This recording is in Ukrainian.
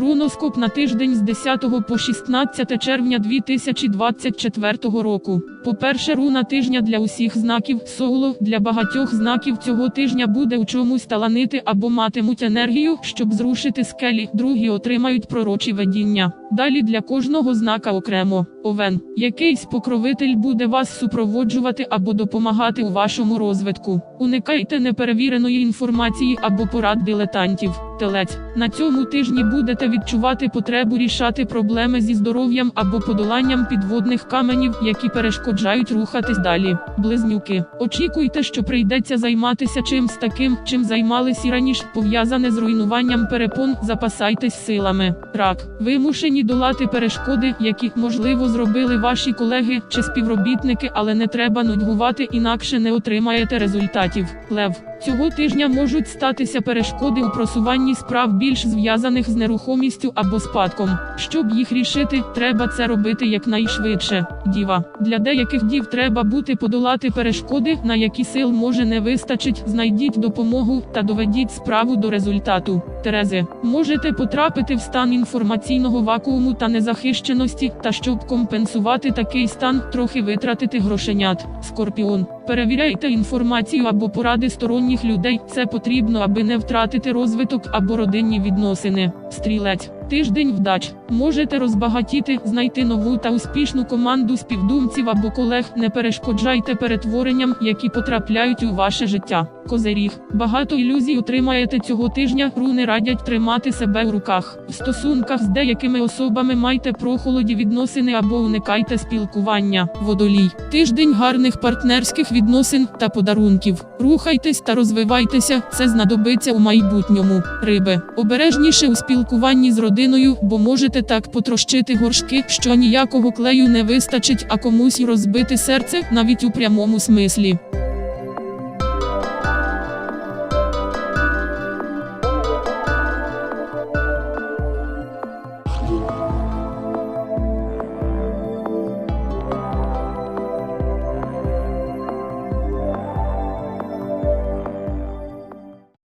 Руноскоп на тиждень з 10 по 16 червня 2024 року. По-перше, руна тижня для усіх знаків соло для багатьох знаків цього тижня буде у чомусь таланити або матимуть енергію, щоб зрушити скелі. Другі отримають пророчі видіння. Далі для кожного знака окремо. Овен. Якийсь покровитель буде вас супроводжувати або допомагати у вашому розвитку. Уникайте неперевіреної інформації або порад дилетантів. Телець. На цьому тижні будете відчувати потребу рішати проблеми зі здоров'ям або подоланням підводних каменів, які перешкоджають рухатись далі. Близнюки. Очікуйте, що прийдеться займатися чимсь таким, чим займались і раніше, пов'язане з руйнуванням перепон. Запасайтесь силами. Рак. Вимушені долати перешкоди, які, можливо, зробили ваші колеги чи співробітники, але не треба нудьгувати, інакше не отримаєте результатів. Лев. Цього тижня можуть статися перешкоди у просуванні справ більш зв'язаних з нерухомістю або спадком. Щоб їх рішити, треба це робити якнайшвидше. Діва для деяких дів треба бути подолати перешкоди, на які сил може не вистачить. Знайдіть допомогу та доведіть справу до результату. Терези можете потрапити в стан інформаційного вакууму та незахищеності, та щоб компенсувати такий стан, трохи витратити грошенят. Скорпіон. Перевіряйте інформацію або поради сторонніх людей. Це потрібно, аби не втратити розвиток або родинні відносини. Стрілець. Тиждень вдач. Можете розбагатіти, знайти нову та успішну команду співдумців або колег. Не перешкоджайте перетворенням, які потрапляють у ваше життя. Козиріг. Багато ілюзій отримаєте цього тижня. Руни радять тримати себе в руках. В стосунках з деякими особами майте прохолоді відносини або уникайте спілкування. Водолій. Тиждень гарних партнерських відносин та подарунків. Рухайтесь та розвивайтеся. Це знадобиться у майбутньому. Риби. Обережніше у спілкуванні з родиною, бо можете так потрощити горшки, що ніякого клею не вистачить, а комусь розбити серце навіть у прямому смислі.